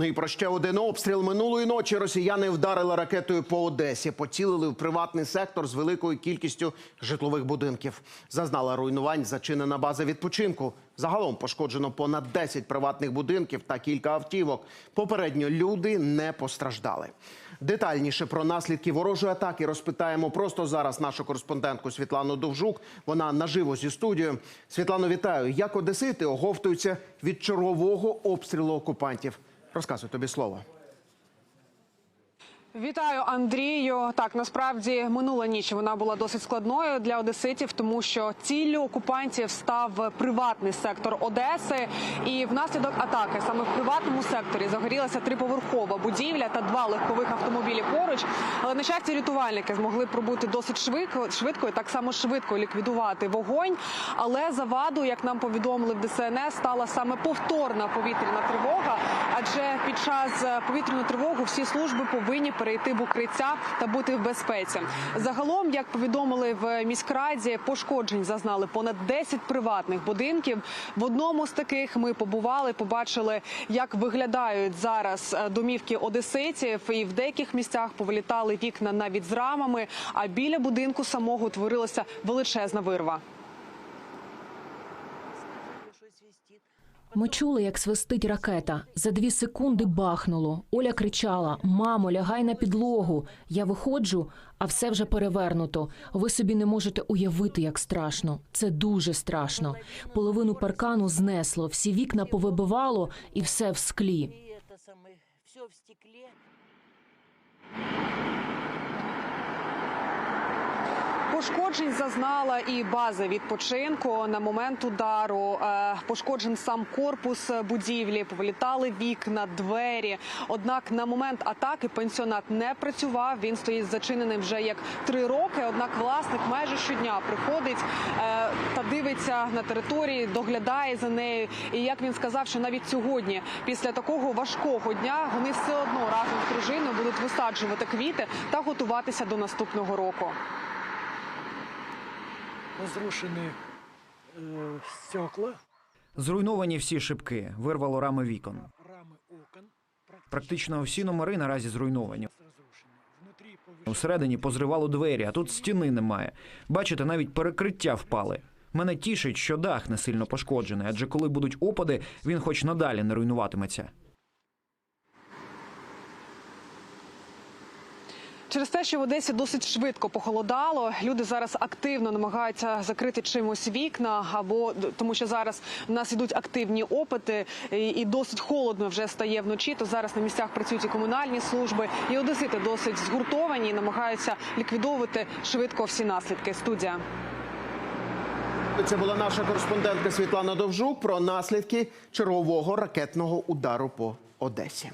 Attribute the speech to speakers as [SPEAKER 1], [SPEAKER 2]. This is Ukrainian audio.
[SPEAKER 1] Ну і про ще один обстріл минулої ночі. Росіяни вдарили ракетою по Одесі, поцілили в приватний сектор з великою кількістю житлових будинків. Зазнала руйнувань зачинена база відпочинку. Загалом пошкоджено понад 10 приватних будинків та кілька автівок. Попередньо люди не постраждали. Детальніше про наслідки ворожої атаки розпитаємо просто зараз нашу кореспондентку Світлану Довжук. Вона наживо зі студією. Світлано, вітаю. Як одесити оговтуються від чергового обстрілу окупантів? Розказуй тобі слово.
[SPEAKER 2] Вітаю, Андрію. Так насправді минула ніч вона була досить складною для одеситів, тому що ціллю окупантів став приватний сектор Одеси. І внаслідок атаки саме в приватному секторі загорілася триповерхова будівля та два легкових автомобілі поруч. Але на щастя, рятувальники змогли пробути досить швидко, швидко і так само швидко ліквідувати вогонь. Але заваду, як нам повідомили в ДСНС, стала саме повторна повітряна тривога. Адже під час е, повітряної тривоги всі служби повинні перейти в укриття та бути в безпеці. Загалом, як повідомили в міськраді, пошкоджень зазнали понад 10 приватних будинків. В одному з таких ми побували, побачили, як виглядають зараз е, домівки одеситів, і в деяких місцях повилітали вікна навіть з рамами. А біля будинку самого утворилася величезна вирва.
[SPEAKER 3] Ми чули, як свистить ракета. За дві секунди бахнуло. Оля кричала: Мамо, лягай на підлогу. Я виходжу, а все вже перевернуто. Ви собі не можете уявити, як страшно. Це дуже страшно. Половину паркану знесло, всі вікна повибивало і все в склі.
[SPEAKER 4] Все в стекле.
[SPEAKER 2] Пошкоджень зазнала і база відпочинку на момент удару. е, Пошкоджен сам корпус будівлі, повилітали вікна, двері. Однак на момент атаки пенсіонат не працював. Він стоїть зачиненим вже як три роки. Однак власник майже щодня приходить е, та дивиться на території, доглядає за нею. І як він сказав, що навіть сьогодні, після такого важкого дня, вони все одно разом з дружиною будуть висаджувати квіти та готуватися до наступного року.
[SPEAKER 5] Розрушені е, стекла,
[SPEAKER 6] Зруйновані всі шибки, вирвало рами вікон.
[SPEAKER 5] рами окон
[SPEAKER 6] Практично всі номери наразі зруйновані.
[SPEAKER 5] розрушені. Внутрі пові...
[SPEAKER 6] Всередині позривало двері, а тут стіни немає. Бачите, навіть перекриття впали. Мене тішить, що дах не сильно пошкоджений, адже коли будуть опади, він хоч надалі не руйнуватиметься.
[SPEAKER 2] Через те, що в Одесі досить швидко похолодало, люди зараз активно намагаються закрити чимось вікна, або тому, що зараз у нас ідуть активні опити, і досить холодно вже стає вночі. То зараз на місцях працюють і комунальні служби, і одесити досить згуртовані, і намагаються ліквідовувати швидко всі наслідки. Студія.
[SPEAKER 1] Це була наша кореспондентка Світлана Довжук про наслідки чергового ракетного удару по Одесі.